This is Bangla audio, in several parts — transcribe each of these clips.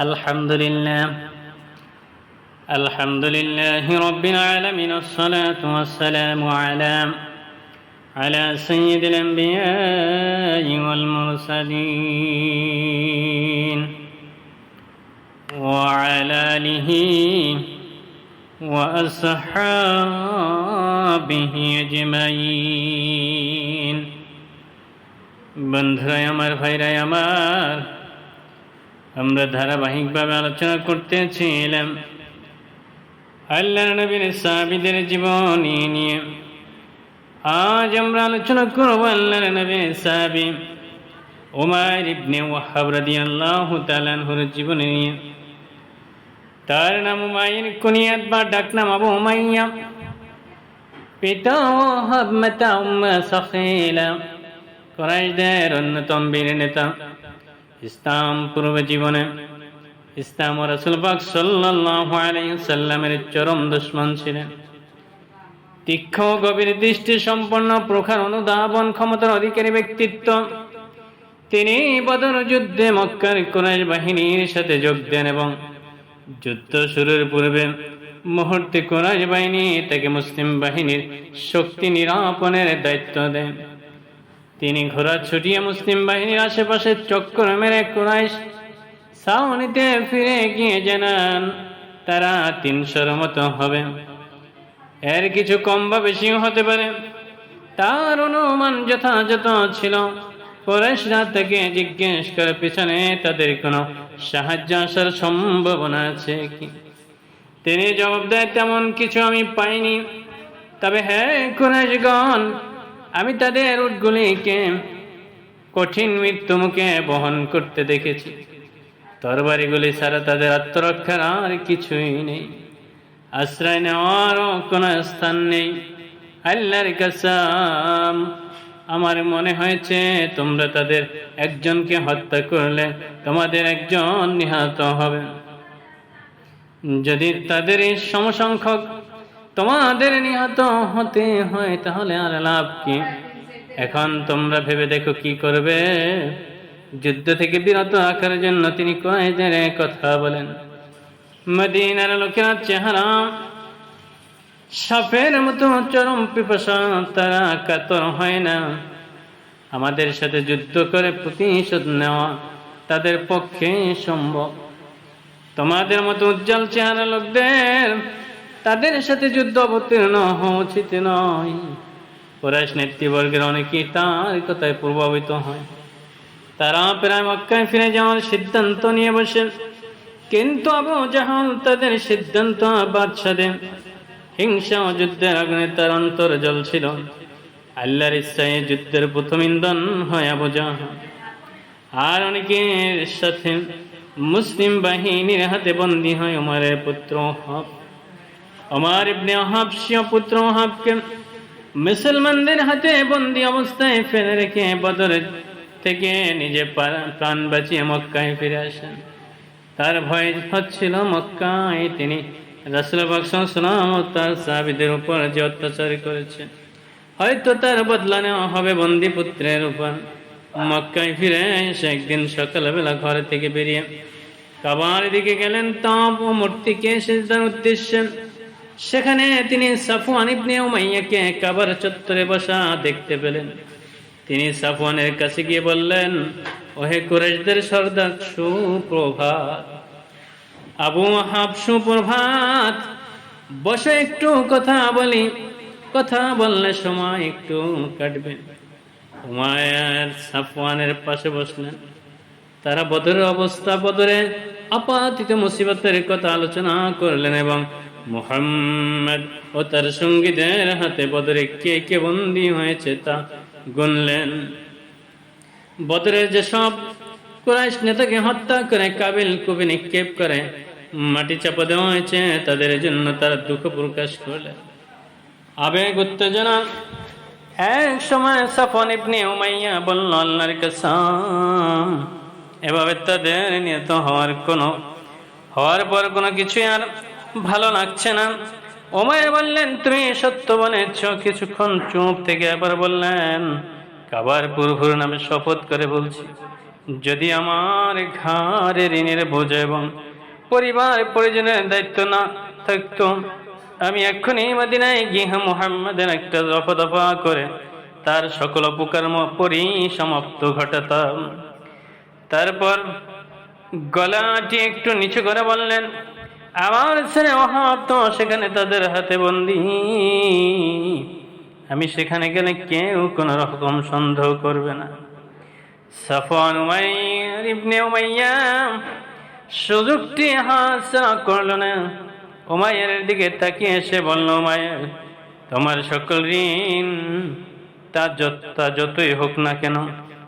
الحمد لله الحمد لله رب العالمين الصلاة والسلام على على سيد الأنبياء والمرسلين وعلى آله وأصحابه أجمعين বন্ধুরাই আমার ভাইরাই আমার আমরা ধারাবাহিকভাবে আলোচনা করতেছিলাম। আল্লাহ নবীর সাহাবিদের জীবনী নিয়ে। আজ আমরা আলোচনা করব আল্লাহ নবীর সাহাবি ওমার ইবনে ওয়াহাব রাদিয়াল্লাহু তাআলা আনহুর জীবনী নিয়ে। তার নাম উমাইর, কুনিয়াত বা ডাকনাম আবু উমাইয়া। পিতা ওয়াহাব, মাতা উম্মা সাখিলা। কুরাইশদের অন্যতম বীর নেতা। ইসলাম পূর্ব জীবনে, ইসলাম ও রসুল পাক সাল্লাল্লাহু আলাইহি সাল্লামের চরম দুশ্মন ছিলেন। তীক্ষ্ণ গভীর দৃষ্টি সম্পন্ন প্রখার অনুধাবন ক্ষমতার অধিকারী ব্যক্তিত্ব। তিনি বদর যুদ্ধে মক্কার কুরাইশ বাহিনীর সাথে যোগ দেন এবং যুদ্ধ শুরুর পূর্বে মুহূর্তে কুরাইশ বাহিনী তাকে মুসলিম বাহিনীর শক্তি নিরাপনের দায়িত্ব দেন। তিনি ঘোড়া ছুটিয়ে মুসলিম বাহিনীর আশেপাশে চক্কর মেরে কুরাইশ সাউনিতে ফিরে গিয়ে জানান, তারা তিনশোর মতো হবে। এর কিছু কম বা বেশিও হতে পারে। তার অনুমান যথাযথ ছিল। কুরাইশরা থেকে জিজ্ঞেস করে, পিছনে তাদের কোনো সাহায্য আসার সম্ভাবনা আছে কি? তিনি জবাব দেয়, তেমন কিছু আমি পাইনি। তবে হ্যাঁ কুরাইশগণ আমি তাদের উটগুলিকে কঠিন মৃত্যু মুখে বহন করতে দেখেছি। তরবারিগুলি ছাড়া তাদের আত্মরক্ষার আর কিছুই নেই। আশ্রয় নেওয়ারও কোনো স্থান নেই। আল্লাহর কাসাম, আমার মনে হয়েছে তোমরা তাদের একজনকে হত্যা করলে তোমাদের একজন নিহত হবে। যদি তাদের এই সমসংখ্যক তোমাদের নিহত হতে হয়, তাহলে আর লাভ কি? এখন তোমরা ভেবে দেখো কি করবে। যুদ্ধ থেকে বিরত রাখার জন্য তিনি কয়েকদের কথা বলেন। মদিনার লোকেরা চেহারা, সাপের মতো চরম পিপাসা, তারা কাতর হয় না। আমাদের সাথে যুদ্ধ করে প্রতিশোধ নেওয়া তাদের পক্ষে সম্ভব। তোমাদের মতো উজ্জ্বল চেহারা লোকদের তাদের সাথে যুদ্ধ অবতীর্ণ হওয়া উচিত নয়। কুরাইশ নেতৃবর্গের অনেকেই তার কথায় প্রভাবিত হয়। তারা প্রায় মক্কায় ফিরে যাওয়ার সিদ্ধান্ত নিয়ে বসেন কিন্তু আবু জাহাল তাদের সিদ্ধান্ত বাদশা দেন। হিংসা ও যুদ্ধের আগুনে তার অন্তর জ্বলছিল। আল্লাহর ইচ্ছায় যুদ্ধের প্রথম ইন্ধন হয় আবু জাহাল। আর অনেকের সাথে মুসলিম বাহিনীর হাতে বন্দী হয় উমারের পুত্র হব আমার ইবনে আহাব সিয়া পুত্র আহাবকে মুসলমানদের হাতে বন্দি অবস্থায় ফেলে রেখে বদর থেকে নিজে প্রাণ বাঁচিয়ে মক্কায় ফিরে আসেন। তার ভয় হচ্ছিল মক্কায় তিনি রাসুল বাকসাম তার সাবিদের উপর যে অত্যাচার করেছে। হয়তো তার বদলা নেওয়া হবে বন্দি পুত্রের উপর। মক্কায় ফিরে এসে একদিন সকালবেলা ঘর থেকে বেরিয়ে কাবার দিকে গেলেন। তাপ ও মূর্তিকে সেজদার উদ্দেশ্যে সেখানে তিনি সাফওয়ান ইবনে উমাইয়াকে কাবার চত্বরে বসা দেখতে পেলেন। তিনি সাফওয়ানের কাছে গিয়ে বললেন, ওহে কুরাইশদের সর্দার, সুপ্রভাত। আবু হাব সুপ্রভাত, বসে একটু কথা বলি। কথা বললে সময় একটু কাটবে। উমায়ার সাফওয়ানের পাশে বসলেন। তারা বদরের অবস্থা, বদরে আপাতিত মুসিবতের কথা আলোচনা করলেন এবং মোহাম্মদ ও তার সঙ্গীদের হাতে বদরে কে কে বন্দী হয়েছে তা গুনলেন। বদরের যেসব কুরাইশ নেতাকে হত্যা করে, কাবিল কবি নিক্ষেপ করে, মাটি চাপা দেওয়া হয়েছে, তাদের জন্য তারা দুঃখ প্রকাশ করলেন। আবেগ, উত্তেজনা। এক সময় সাফন ইবনে উমাইয়া বলল, আল্লাহর কাসাম। এভাবে তাদের নিহত হওয়ার কোনো, হওয়ার পর কোনো কিছুই আর ভালো লাগছে না। ওমায় বললেন, তুমি সত্য বলেছ। কিছুক্ষণ চুপ থেকে আবার বললেন, কাবার পুরপুর নামে শপথ করে বলছি, যদি আমার ঘাড়ে ঋণের বোঝা এবং পরিবার পরিজনের দায়িত্ব না থাকতো, আমি এক্ষুনি মদিনায় গিয়ে মুহাম্মাদের একটা দফা দফা করে তার সকল উপকর্ম পরিসমাপ্ত ঘটাতাম। তারপর গলাটি একটু নিচু করে বললেন আমার ছেলে অহাব সেখানে তাদের হাতে বন্দি। আমি সেখানে গেলে কেউ কোনো রকম সন্দেহ করবে না। সাফন ইবনে উমাইয়া সুযোগটি হাসরা করল না উমাইয়ের দিকে তাকিয়ে এসে বলল উমাইয়ের তোমার সকল ঋণ তা যত তা যতই হোক না কেন,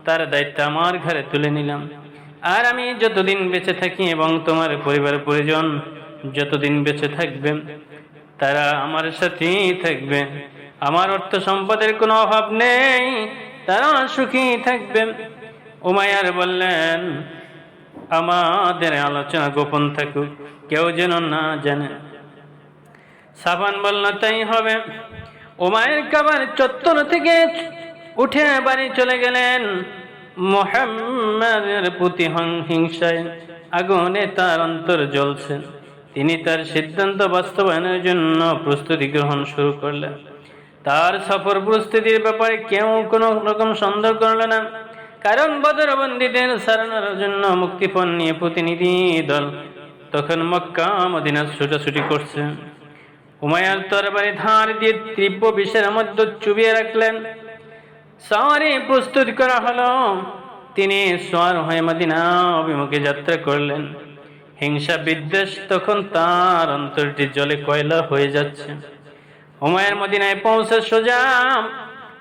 তার দায়িত্ব আমার ঘরে তুলে নিলাম। আর আমি যতদিন বেঁচে থাকি এবং তোমার পরিবার পরিজন যতদিন বেঁচে থাকবেন তারা আমার সাথেই থাকবে। আমার অর্থ সম্পদের কোনো অভাব নেই, তারা সুখী থাকবেন উমায়ার বললেন, আমাদের আলোচনা গোপন থাকুক, কেউ যেন না জানে। সাবান বলল, তাই হবে। উমায়ের কাবার চত্বর থেকে উঠে বাড়ি চলে গেলেন মোহাম্মদের প্রতি হিংসায় আগুনে তার অন্তর জ্বলছে। তিনি তার সিদ্ধান্ত বাস্তবায়নের জন্য প্রস্তুতি গ্রহণ শুরু করলেন। তার সফর প্রস্তুতির ব্যাপারে কেউ কোনো রকম সন্দেহ করল না। কারণ বদরবন্দীদের সারানোর জন্য মুক্তিপণ নিয়ে প্রতিনিধি দল তখন মক্কা মদিনা ছুটাছুটি করছে। হুমায়ার তরবারি ধার দিয়ে তীব্র বিষের মধ্যে চুবিয়ে রাখলেন। সাওয়ারি প্রস্তুত করা হলো। তিনি সোয়ার হয়ে মদিনা অভিমুখে যাত্রা করলেন। হিংসা বিদ্বেষ তখন তার অন্তরটি জলে কয়লা হয়ে যাচ্ছে। হুমায়ের মদিনায় পৌঁছে সোজা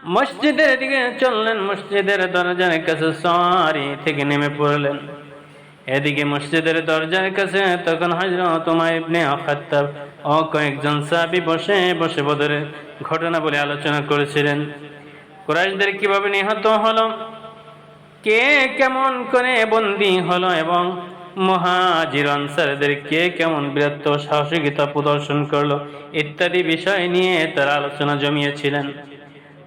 মসজিদের দিকে চললেন। মসজিদের দরজার কাছে সারি থেকে নেমে পড়লেন। এদিকে মসজিদের দরজার কাছে তখন হজরত উমার ইবনে খাত্তাব ও কয়েকজন সাবি বসে বসে বদরের ঘটনা বলে আলোচনা করেছিলেন। কুরাইশদের কীভাবে নিহত হলো? কে কেমন করে বন্দী হলো এবং মহাজির আনসারদের কে কেমন বীরত্ব সাহসিকতা প্রদর্শন করল ইত্যাদি বিষয় নিয়ে তারা আলোচনা জমিয়েছিলেন।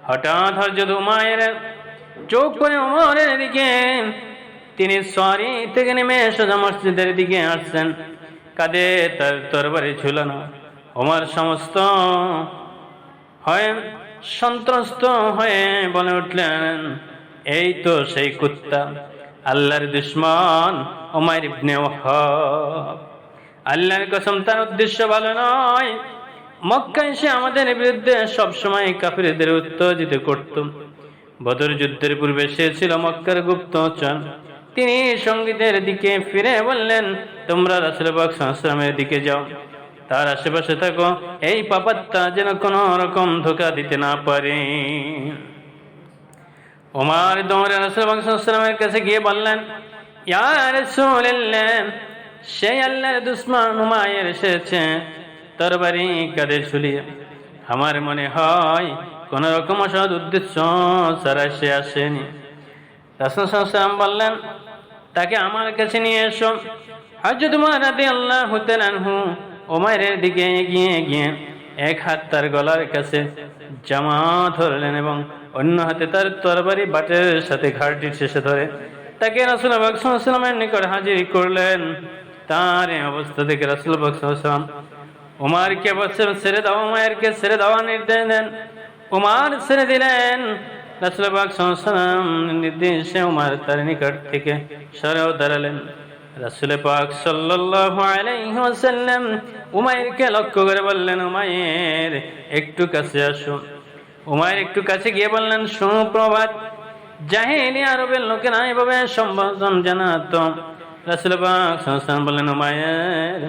হঠাৎ হজরত উমায়ের চোখ করে উমরের দিকে, তিনি সরি থেকে নেমে সোজা মসজিদের দিকে আসছেন। কাঁধে তার তরবারি ঝুলানো ওমর সমস্ত হয় সন্ত্রস্ত হয়ে বলে উঠলেন, এই তো সেই কুত্তা। আল্লাহর দুশ্মন ওমার ইবনে ওয়াহাব। আল্লাহর কসম, তার উদ্দেশ্য ভালো নয়। মক্কা এসে আমাদের বিরুদ্ধে সবসময় কাফিরদের উত্তেজিত করত। বদর যুদ্ধের পূর্বে সে ছিল মক্কার গুপ্তচর। তিনি সঙ্গীদের দিকে ফিরে বললেন, তোমরা রাসুলবাগ সংশ্রামের দিকে যাও। তার আশেপাশে থাকো। এই পাপাত্তা যেন কোনো রকম ধোকা দিতে না পারে। ওমার রাসুলবাগ সংশ্রামের কাছে গিয়ে বললেন সেই আল্লাহর দুশ্মন হুমায়ের এসেছে তরবারি কাঁধে ঝুলিয়ে আমার মনে হয় কোন রকম অসৎ উদ্দেশ্য ছাড়া সে আসেনি। রাসুল সাল্লাম বললেন, তাকে আমার কাছে নিয়ে এসো। হজরত উমর রাদিয়াল্লাহু তাআলা আনহু ওমারের দিকে এগিয়ে গিয়ে এক হাত তার গলার কাছে জামা ধরলেন এবং অন্য হাতে তার তরবারি, বাটের সাথে ঘাড়টির শেষে ধরে। তাকে রাসুল বাকসামের নিকট হাজির করলেন। তার এই অবস্থা দেখে রাসুল বাকসাম উমারকে বলছেন, ছেড়ে দাও উমায়েরকে ছেড়ে দেওয়া নির্দেশ দেন। উমার ছেড়ে দিলেন। রাসুল বাকসাম নির্দেশে উমার তার নিকট থেকে সরেও দাঁড়ালেন। রাসুল পাক সাল্লাল্লাহু আলাইহি ওয়াসাল্লাম লক্ষ্য করে বললেন, উমাইর, একটু কাছে আসো উমাইর একটু কাছে গিয়ে বললেন সুপ্রভাত জাহিলি আরবের লোকেরা এভাবে সম্বোধন জানাতো? বললেন উমায়ের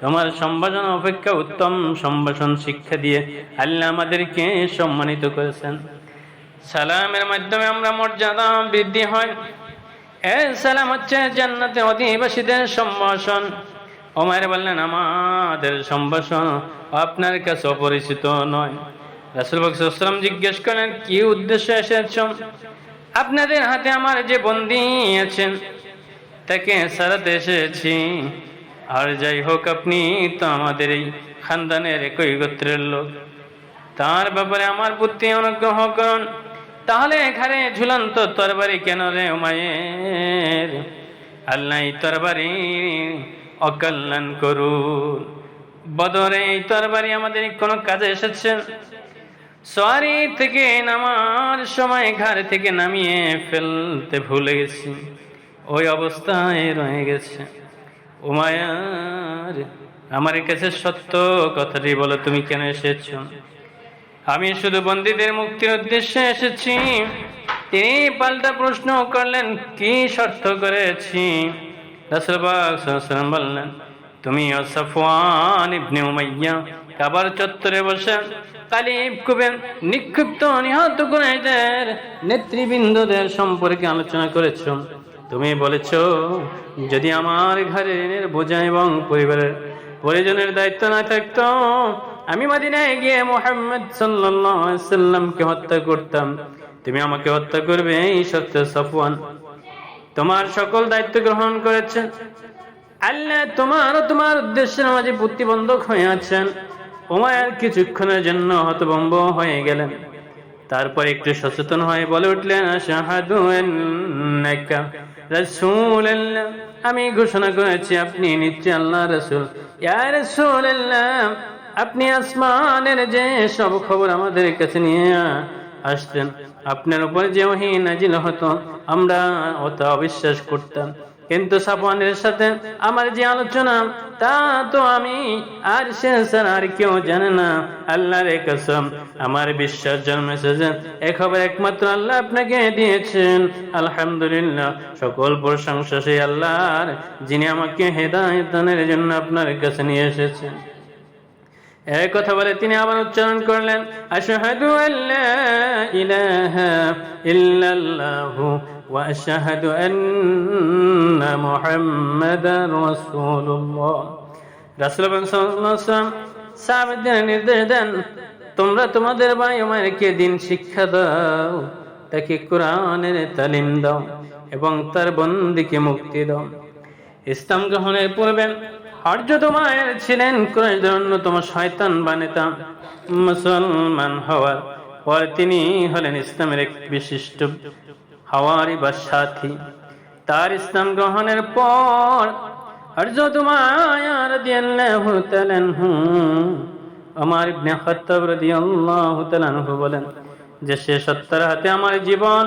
তোমার সম্ভাষণ অপেক্ষা উত্তম সম্ভাষণ শিক্ষা দিয়ে আল্লাহ আমাদেরকে সম্মানিত করেছেন। সালামের মাধ্যমে আমরা মর্যাদা বৃদ্ধি হয়। এ সালাম হচ্ছে জান্নাতে অধিবাসীদের সম্ভাষণ ওমায়ের বললেন, আমাদের সম্ভাষণ আপনার কাছে অপরিচিত নয়। রাসুল বকসাম জিজ্ঞেস করেন, কি উদ্দেশ্যে এসেছ আপনাদের হাতে আমার যে বন্দি আছেন, তাকে সারাতে এসেছি। আর যাই হোক, আপনি তো আমাদের এই খানদানের একই গোত্রের লোক। তার ব্যাপারে আমার প্রতি অনুগ্রহ করুন। তাহলে এখানে ঝুলন্ত তরবারি কেন রে উমায়ের আল্লাহ তরবারি অকল্যাণ করুন। বদরে এই তরবারি আমাদের কোনো কাজে এসেছে? সরি থেকে নামার সময় ঘর থেকে নামিয়ে ফেলতে ভুলে গেছি। ওই অবস্থায় রয়ে গেছে। উমায়ার আমার কাছে সত্য কথাটি বলো, তুমি কেন এসেছ? আমি শুধু বন্দীদের মুক্তির উদ্দেশ্যে এসেছি। তিনি পাল্টা প্রশ্ন করলেন, কি শর্ত করেছি? সাল্লাল্লাহু বললেন, তুমি অসফওয়ান ইবনে উমাইয়া কাবার চত্বরে বসে নিক্ষিপ্ত নিহত কুরাইশদের নেতৃবৃন্দদের সম্পর্কে আলোচনা করেছ। তুমি বলেছ, যদি আমার ঘরে ঋণের বোঝা এবং পরিবারের পরিজনের দায়িত্ব না থাকতো, আমি মাদিনায় গিয়ে মোহাম্মদ সাল্লামকে হত্যা করতাম। তুমি আমাকে হত্যা করবে, এই সত্য সফওয়ান। তোমার সকল দায়িত্ব গ্রহণ করেছেন। আল্লাহ তোমার তোমার উদ্দেশ্যের মাঝে প্রতিবন্ধক হয়ে আছেন। ওমায়ার কিছুক্ষণের জন্য হতভম্ব হয়ে গেলেন। তারপর একটু সচেতন হয়ে বলে উঠলেন আমি ঘোষণা করেছি, আপনি নিশ্চয় আল্লাহ রাসূল। আপনি আসমানের যে সব খবর আমাদের কাছে নিয়ে আসতেন। আপনার উপর যে ওহী নাজিল হতো, আমরা অত অবিশ্বাস করতাম। কিন্তু সাফওয়ানের সাথে আমার যে আলোচনা, তা তো আমি আর সে আর কেউ জানে না। আল্লাহর কসম, আমার বিশ্বাস জন্মেছে যে এ খবর একমাত্র আল্লাহ আপনাকে দিয়েছেন। আলহামদুলিল্লাহ, সকল প্রশংসা সেই আল্লাহর, যিনি আমাকে হেদায়তনের জন্য আপনার কাছে নিয়ে এসেছেন। এই কথা বলে তিনি আবার উচ্চারণ করলেন, আশহাদু আল্লা ইলাহা ইল্লাল্লাহু মুহাম্মাদার রাসূলুল্লাহ রাসূলুল্লাহ সাল্লাল্লাহু আলাইহি ওয়াসাল্লাম সাহাবাদের নির্দেশ দেন, তোমরা তোমাদের ভাই উমারকে দিন শিক্ষা দাও, তাকে কোরআনের তালিম দাও এবং তার বন্দিকে মুক্তি দাও। ইসলাম গ্রহণের পূর্বে হরজত মায়ের ছিলেন কুরাইশদের অন্যতম শয়তান বা মুসলমান হওয়ার পর তিনি হলেন ইসলামের এক বিশিষ্ট হাওয়ারি বা সাথী। তার ইসলাম গ্রহণের পর হরজত মায়া রাদিয়াল্লাহু তাআলা আনহু। আমার ইবনে খাত্তাব রাদিয়াল্লাহু তাআলা আনহু বলেন, যে সে সত্তর হাতে আমার জীবন,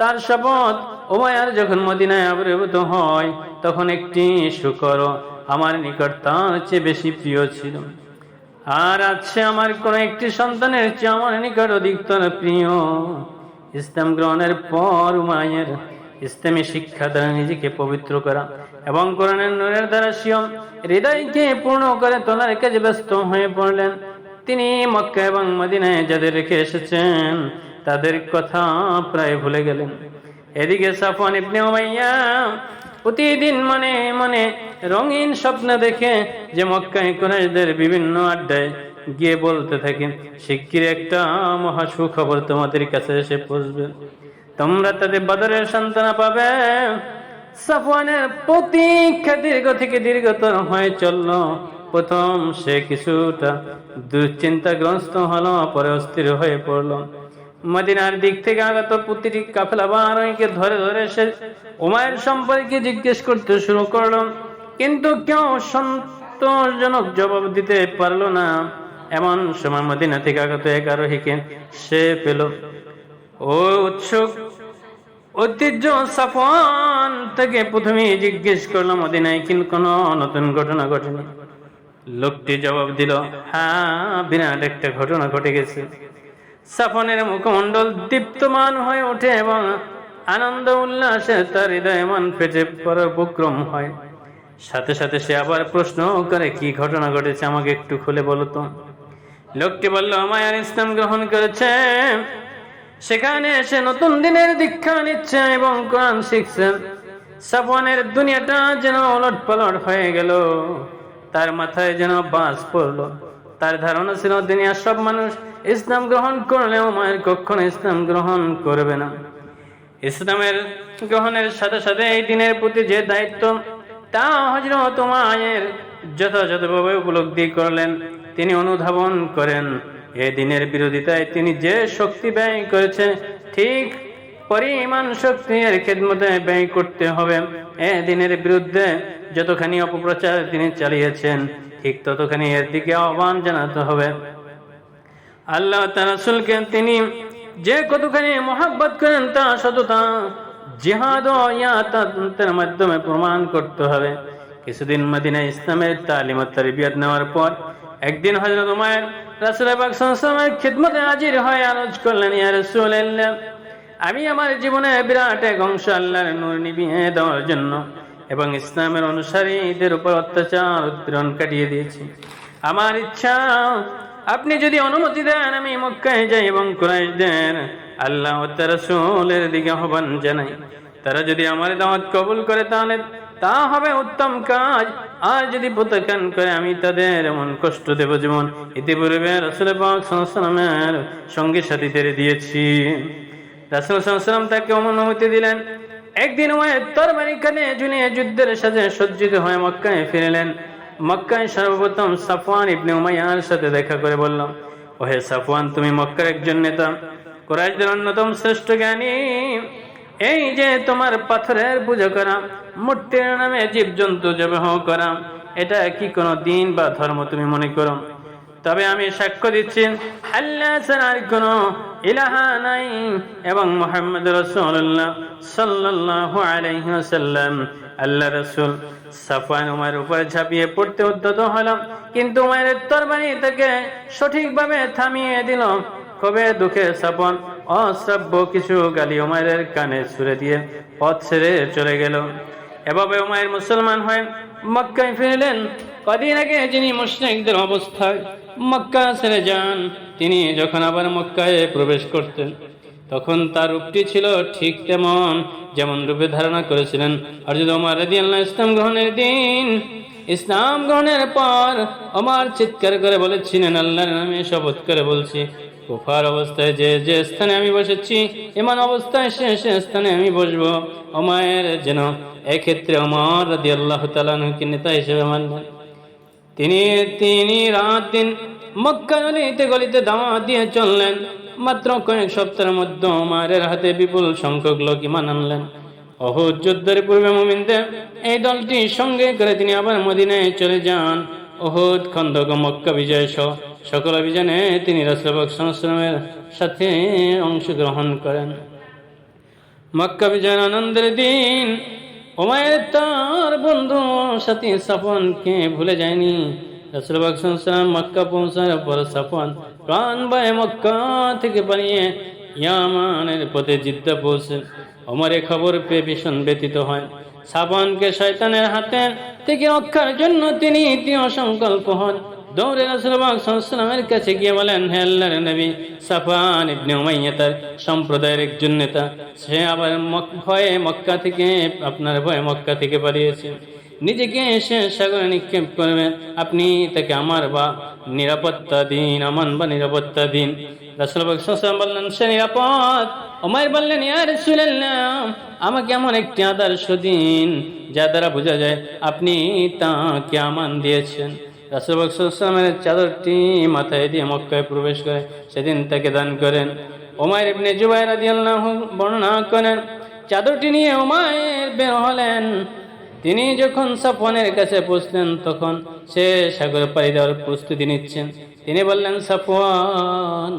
তার শপথ ওমায়ার যখন মদিনায় আবির্ভূত হয়, তখন একটি শুকর আমার নিকট তার চেয়ে বেশি প্রিয় ছিল। আর আছে আমার কোন একটি সন্তানের চেয়ে আমার নিকট অধিকতর প্রিয়। ইসলাম গ্রহণের পর উমায়ের ইসলামী শিক্ষা দ্বারা নিজেকে পবিত্র করা এবং কোরআনের নূরের দ্বারা সিয়ম হৃদয়কে পূর্ণ করে তোলার কাজে ব্যস্ত হয়ে পড়লেন। তিনি মক্কা এবং মদিনায় যাদের রেখে এসেছেন, তাদের কথা প্রায় ভুলে গেলেন। এদিকে সাফওয়ান ইবনে উমাইয়া প্রতিদিন মনে মনে রঙিন স্বপ্ন দেখে যে মক্কায় কুরাইশদের বিভিন্ন আড্ডায় গিয়ে বলতে থাকেন শিগগির একটা মহা সুখবর তোমাদের কাছে এসে পৌঁছবে। তোমরা তাদের বদরের সান্ত্বনা পাবে। সাফওয়ানের প্রতীক্ষা দীর্ঘ থেকে দীর্ঘতর হয়ে চলল। প্রথম সে কিছুটা দুশ্চিন্তাগ্রস্ত হলো, পরে অস্থির হয়ে পড়ল। মদিনার দিক থেকে আগত প্রতিটি কাফেলা বারোইকে ধরে ধরে সে উমায়ের সম্পর্কে জিজ্ঞেস করতে শুরু করল। কিন্তু কেউ সন্তোষজনক জবাব দিতে পারল না। এমন সময় মদিনা থেকে আগত এক আরোহীকে সে পেল। ও উৎসুক, ঐতিহ্য সাফন থেকে প্রথমে জিজ্ঞেস করলাম মদিনায় কিন্তু কোনো নতুন ঘটনা ঘটেনি। লোকটি জবাব দিল হ্যাঁ বিরাট একটা ঘটনা ঘটে গেছে। সাফনের মুখমণ্ডল দীপ্তমান হয়ে ওঠে এবং আনন্দ উল্লাসে তার হৃদয় মন ফেটে পড়ার উপক্রম হয়। সাথে সাথে সে আবার প্রশ্ন করে, কি ঘটনা ঘটেছে আমাকে একটু খুলে বলো তো। লোকটি বলল মায়ার ইসলাম গ্রহণ করেছে। সেখানে এসে নতুন দিনের দীক্ষা নিচ্ছে এবং কোরআন শিখছে। সাফওয়ানের দুনিয়াটা যেন ওলট পালট হয়ে গেল। তার মাথায় যেন বাঁশ পড়ল। তার ধারণা ছিল, দুনিয়ার সব মানুষ ইসলাম গ্রহণ করলেও মায়ের কখনো ইসলাম গ্রহণ করবে না। ইসলামের গ্রহণের সাথে সাথে এই দিনের প্রতি যে দায়িত্ব, তা হজরত মায়ের যথাযথভাবে উপলব্ধি করলেন। তিনি অনুধাবন করেন। এ দিনের বিরোধিতায় তিনি যে শক্তি ব্যয় করেছেন ঠিক পরিমাণ শক্তি এর খেদমতে ব্যয় করতে হবে। এ দিনের বিরুদ্ধে যতখানি অপপ্রচার তিনি চালিয়েছেন, ঠিক ততখানি এর দিকে আহ্বান জানাতে হবে। আল্লাহ তার রাসূলকে তিনি যে কতখানি মহাব্বত করেন, তা সততা, জিহাদ মাধ্যমে প্রমাণ করতে হবে। কিছুদিন মদিনা ইসলামের তালিম ও নেওয়ার পর একদিন হযরত উমায়ের রাসূল পাক খিদমতে হাজির হয়ে আরজ করলেন, ইয়া রাসূলুল্লাহ, আমি আমার জীবনে বিরাট এক অংশ আল্লাহর নূর নিভিয়ে দেওয়ার জন্য এবং ইসলামের অনুসারীদের উপর অত্যাচার উৎপীড়ন কাটিয়ে দিয়েছি। আমার ইচ্ছা, আপনি যদি অনুমতি দেন, আমি মক্কায় যাই এবং কুরাইশদের আল্লাহ তার দিকে আহ্বান জানাই। তারা যদি আমার দাওয়াত কবুল করে, তাহলে তা হবে উত্তম কাজ। আর যদি প্রত্যাখ্যান করে আমি তাদের এমন কষ্ট দেব যেমন ইতিপূর্বে রসুল পাক সাল্লামের সঙ্গী সাথীদের দিয়েছি। রাসুল সাল্লাম তাকে অনুমতি দিলেন, একদিন যুদ্ধের সাথে সজ্জিত হয়ে মক্কায় সর্বপ্রথম সাফওয়ান উমাইয়ার সাথে দেখা করে বললাম, ওহে তুমি মক্কার একজন অন্যতম শ্রেষ্ঠ জ্ঞানী। এই যে তোমার পাথরের পুজো করা মূর্তির নামে জীবজন্তু জবাহ করা, এটা কি কোনো দিন বা ধর্ম তুমি মনে করো? তবে আমি সাক্ষ্য দিচ্ছি, আল্লাহ কোন ইলাহা নাই এবং মোহাম্মদ রসুল। ঝাঁপিয়ে পড়তে উদ্যত হলাম, কিন্তু উমায়ের তরবারি তাকে সঠিকভাবে থামিয়ে দিল। কবে দুঃখে সাপন অশ্রাব্য কিছু গালি উমায়ের কানে ছুড়ে দিয়ে পথ ছেড়ে চলে গেল। এভাবে উমায়ের মুসলমান হয়ে মক্কায় ফিরলেন। কদিন আগে যিনি মুশরিকদের অবস্থায় মক্কা ছেড়ে যান, তিনি যখন আবার মক্কায় প্রবেশ করতেন, তখন তার রূপটি ছিল ঠিক তেমন যেমন রূপে ধারণা করেছিলেন হযরত ওমর রাদিয়াল্লাহু ইসলাম গ্রহণের দিন। ইসলাম গ্রহণের পর ওমর চিৎকার করে বলেছিলেন, আল্লাহর নামে শপথ করে বলছি কুফার অবস্থায় যে যে স্থানে আমি বসেছি, এমন অবস্থায় সে সে স্থানে আমি বসবো। অমায়ের যেন এক্ষেত্রে ওমর রাদিয়াল্লাহু তাআলাকে নেতা হিসেবে মানলেন। তিনি তিনি রাত দিন মক্কা গলিতে গলিতে দাওয়াত দিয়ে চললেন। মাত্র কয়েক সপ্তাহের মধ্যে ওমারের হাতে বিপুল সংখ্যক লোক ইমান আনলেন। অহুদ যুদ্ধের পূর্বে মুমিনদের এই দলটি সঙ্গে করে তিনি আবার মদিনায় চলে যান। অহুদ খন্দক মক্কা বিজয় সহ সকল অভিযানে তিনি রাসুলবাক সংশ্রমের সাথে অংশগ্রহণ করেন। মক্কা বিজয়ের আনন্দের দিন ওমায়ের তার বন্ধু সাথী সাফনকে ভুলে যায়নি। রাসুলবাক সংসার মক্কা পৌঁছার পর সাফন প্রাণ ভয়ে মক্কা থেকে পালিয়ে ইয়ামানের পথে জিদ্দা পৌঁছে ওমরে খবর পেয়ে ভীষণ ব্যতীত হয়। সাবানকে শয়তানের হাতে থেকে রক্ষার জন্য তিনি দৃঢ় সংকল্প হন। দৌড়ে সাল্লামের কাছে গিয়ে বলেন, হে আল্লাহর নবী, সাফান ইবনে উমাইয়া তার সম্প্রদায়ের একজন নেতা, সে আবার ভয়ে মক্কা থেকে, আপনার ভয়ে মক্কা থেকে পালিয়েছে। নিজেকে সে সাগরে নিক্ষেপ করবেন আপনি তাকে আমার বা নিরাপত্তা দিন আমান বা নিরাপত্তা দিন। রাসূলুল্লাহ সাল্লাল্লাহু বললেন, সে নিরাপদ। ওমর বললেন, ইয়া রাসূলুল্লাহ, আমাকে এমন একটি আদর্শ দিন, যা দ্বারা বোঝা যায় আপনি তাকে আমান দিয়েছেন। রাসুলের চাদরটি মাথায় দিয়ে মক্কায় প্রবেশ করে, সেদিন তাকে দান করেন। ওমায়ের ইবনে জুবাই রাদিয়াল্লাহু বর্ণনা করেন, চাদরটি নিয়ে ওমায়ের বের হলেন। তিনি যখন সাফওয়ানের কাছে পৌঁছলেন, তখন সে সাগর পাড়ি দেওয়ার প্রস্তুতি নিচ্ছেন। তিনি বললেন, সাফওয়ান,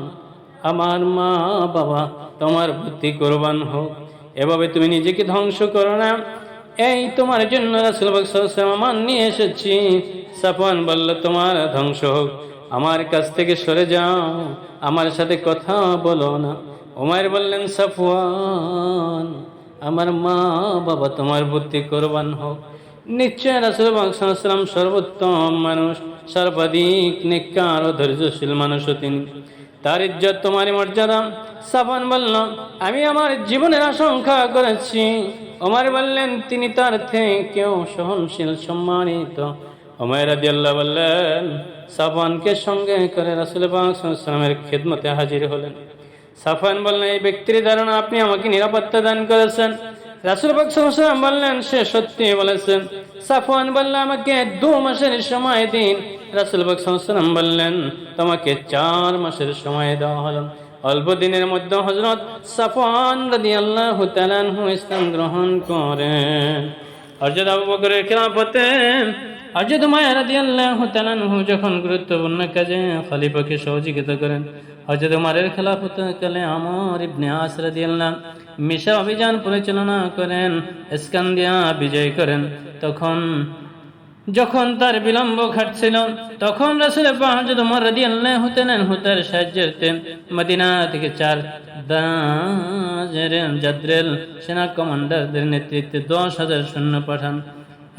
আমার মা বাবা তোমার বুদ্ধি কোরবান হোক। এভাবে তুমি নিজেকে ধ্বংস করো না। এই তোমার জন্য রাসুল মান নিয়ে এসেছি। সাফওয়ান বলল, তোমার ধ্বংস হোক। আমার কাছ থেকে সরে যাও। আমার সাথে কথা বলো না। ওমায়ের বললেন, সাফওয়ান, আমার মা বাবা তোমার বুদ্ধি কোরবান হোক। নিশ্চয় রাসুলাম সর্বোত্তম মানুষ, সর্বাধিক নিকার ও ধৈর্যশীল মানুষও তিনি। তার ইজ্জত তোমারই মর্যাদা। সাফান বলল, আমি আমার জীবনের আশঙ্কা করেছি। ওমর বললেন, তিনি তার থেকেও সহনশীল, সম্মানিত। ওমর রাদিয়াল্লাহু বললেন, সাফানকে সঙ্গে করে রাসুল পাক সাল্লামের খেদমতে হাজির হলেন। সাফান বললেন, এই ব্যক্তির ধারণা আপনি আমাকে নিরাপত্তা দান করেছেন। রাসুল পাক সাল্লাম বললেন, সে সত্যি বলেছেন। সাফান বলল, আমাকে দু মাসের সময় দিন। রাসুল পাক সাল্লাম বললেন, তোমাকে চার মাসের সময় দেওয়া হলো। অল্প দিনের মধ্যে হজরত সাফান রাদিয়াল্লাহু তাআলা আনহু ইসলাম গ্রহণ করেন। হযরত আবু বকরের খেলাফতে হযরত উমাইর রাদিয়াল্লাহু তাআলা আনহু যখন গুরুত্বপূর্ণ কাজে খলিফাকে সহযোগিতা করেন, হযরত উমারের খেলাফতে কালে আমর ইবনে আস রাদিয়াল্লাহু মিশা অভিযান পরিচালনা করেন, স্কান্দিয়া বিজয় করেন। তখন যখন তার বিলম্ব ঘটছিল, তখন রাসুল হযরত উমর রাদিয়াল্লাহু তাআলা আনহু তার সাহায্যার্থে মদিনা থেকে চার জাদ্রেল সেনা কমান্ডারদের নেতৃত্বে দশ হাজার সৈন্য পাঠান।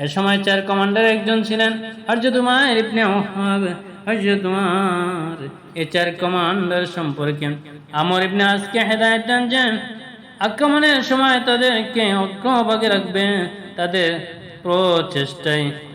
এ সময় চার কমান্ডার একজন ছিলেন উমার। চার কমান্ডার সম্পর্কে আমর ইবনে আসকে হেদায়েত যে আক্রমণের সময় তাদেরকে অজ্ঞভাগে রাখবে, তাদের প্রচেষ্টায়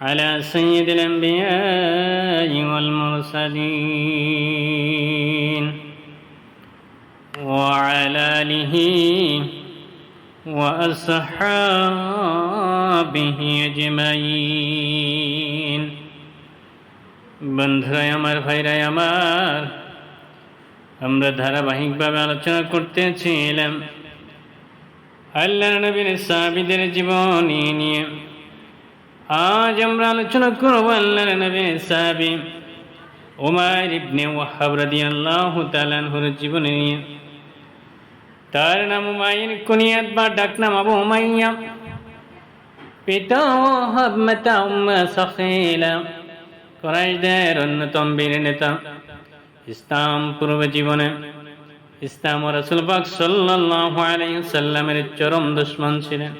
على سيد الأنبياء والمرسلين وعلى آله وأصحابه أجمعين বন্ধুরাই আমার ভাইরাই আমার আমরা ধারাবাহিকভাবে আলোচনা করতেছিলাম আল্লাহ নবীর সাহাবিদের জীবনী নিয়ে আজ আমরা আলোচনা করব আল্লাহ নবীর সাহাবি ওমার ইবনে ওয়াহাব রাদিয়াল্লাহু তাআলা আনহুর জীবনী নিয়ে। তার নাম উমাইর কুনিয়াত বা ডাকনাম আবু উমাইয়া। পিতা ওয়াহাব মাতা উম্মা সাখিলা। কুরাইশদের অন্যতম বীর নেতা। ইসলাম পূর্ব জীবনে। ইসলাম ও রসুল পাক সাল্লাল্লাহু আলাইহি সাল্লামের চরম দুশ্মন ছিলেন।